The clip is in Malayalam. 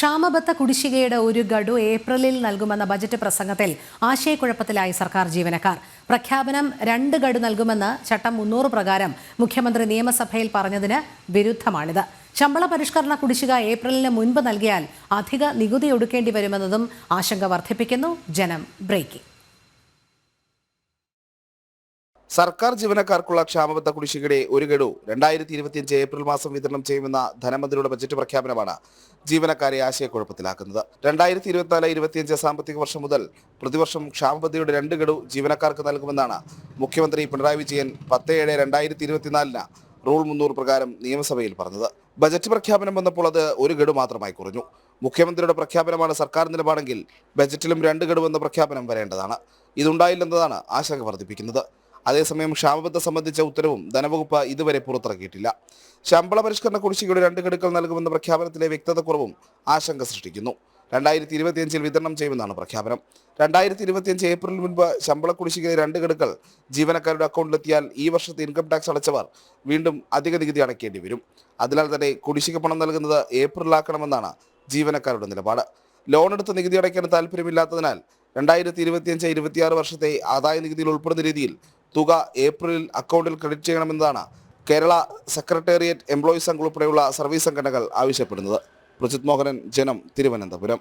ക്ഷാമബത്ത കുടിശ്ശികയുടെ ഒരു ഗഡു ഏപ്രിലിൽ നൽകുമെന്ന ബജറ്റ് പ്രസംഗത്തിൽ ആശയക്കുഴപ്പത്തിലായി സർക്കാർ ജീവനക്കാർ. പ്രഖ്യാപനം രണ്ട് ഗഡു നൽകുമെന്ന് ചട്ടം മുന്നൂറ് പ്രകാരം മുഖ്യമന്ത്രി നിയമസഭയിൽ പറഞ്ഞതിന് വിരുദ്ധമാണിത്. ശമ്പള പരിഷ്കരണ കുടിശ്ശിക ഏപ്രിലിന് മുൻപ് നൽകിയാൽ അധിക നികുതി ഒടുക്കേണ്ടി വരുമെന്നതും ആശങ്ക വർദ്ധിപ്പിക്കുന്നു. ജനം ബ്രേക്കിംഗ് സർക്കാർ ജീവനക്കാർക്കുള്ള ക്ഷാമബദ്ധ കുടിശ്ശികയുടെ ഒരു ഗഡു രണ്ടായിരത്തി ഇരുപത്തിയഞ്ച് ഏപ്രിൽ മാസം വിതരണം ചെയ്യുമെന്ന ധനമന്ത്രിയുടെ ബജറ്റ് പ്രഖ്യാപനമാണ് ജീവനക്കാരെ ആശയക്കുഴപ്പത്തിലാക്കുന്നത്. രണ്ടായിരത്തി ഇരുപത്തിനാല് ഇരുപത്തിയഞ്ച് സാമ്പത്തിക വർഷം മുതൽ പ്രതിവർഷം ക്ഷാമബത്തയുടെ രണ്ട് ഗഡു ജീവനക്കാർക്ക് നൽകുമെന്നാണ് മുഖ്യമന്ത്രി പിണറായി വിജയൻ പത്ത് ഏഴ് രണ്ടായിരത്തി ഇരുപത്തിനാലിന് റൂൾ മുന്നൂറ് പ്രകാരം നിയമസഭയിൽ പറഞ്ഞത്. ബജറ്റ് പ്രഖ്യാപനം വന്നപ്പോൾ അത് ഒരു ഗഡു മാത്രമായി കുറഞ്ഞു. മുഖ്യമന്ത്രിയുടെ പ്രഖ്യാപനമാണ് സർക്കാർ നിലപാടെങ്കിൽ ബജറ്റിലും രണ്ട് ഗഡു എന്ന പ്രഖ്യാപനം വരേണ്ടതാണ്. ഇതുണ്ടായില്ലെന്നതാണ് ആശങ്ക വർദ്ധിപ്പിക്കുന്നത്. അതേസമയം ക്ഷാമബദ്ധം സംബന്ധിച്ച ഉത്തരവും ധനവകുപ്പ് ഇതുവരെ പുറത്തിറക്കിയിട്ടില്ല. ശമ്പള പരിഷ്കരണ കുടിശ്ശികയുടെ രണ്ട് ഘടുക്കൾ നൽകുമെന്ന പ്രഖ്യാപനത്തിലെ വ്യക്തതക്കുറവും ആശങ്ക സൃഷ്ടിക്കുന്നു. രണ്ടായിരത്തി ഇരുപത്തിയഞ്ചിൽ വിതരണം ചെയ്യുമെന്നാണ് പ്രഖ്യാപനം. രണ്ടായിരത്തി ഇരുപത്തിയഞ്ച് ഏപ്രിൽ മുൻപ് ശമ്പള കുടിശ്ശികയിലെ രണ്ട് ഘടുക്കൾ ജീവനക്കാരുടെ അക്കൗണ്ടിലെത്തിയാൽ ഈ വർഷത്തെ ഇൻകം ടാക്സ് അടച്ചവർ വീണ്ടും അധിക നികുതി അടയ്ക്കേണ്ടി വരും. അതിനാൽ തന്നെ കുടിശ്ശിക പണം നൽകുന്നത് ഏപ്രിലാക്കണമെന്നാണ് ജീവനക്കാരുടെ നിലപാട്. ലോൺ എടുത്ത് നികുതി അടയ്ക്കാൻ താല്പര്യമില്ലാത്തതിനാൽ രണ്ടായിരത്തി ഇരുപത്തിയഞ്ച് ഇരുപത്തിയാറ് വർഷത്തെ ആദായ നികുതിയിൽ ഉൾപ്പെടുന്ന രീതിയിൽ തുക ഏപ്രിലിൽ അക്കൗണ്ടിൽ ക്രെഡിറ്റ് ചെയ്യണമെന്നതാണ് കേരള സെക്രട്ടേറിയറ്റ് എംപ്ലോയീസ് സംഘം ഉൾപ്പെടെയുള്ള സർവീസ് സംഘടനകൾ ആവശ്യപ്പെടുന്നത്. പ്രജിത് മോഹനൻ ജനം തിരുവനന്തപുരം.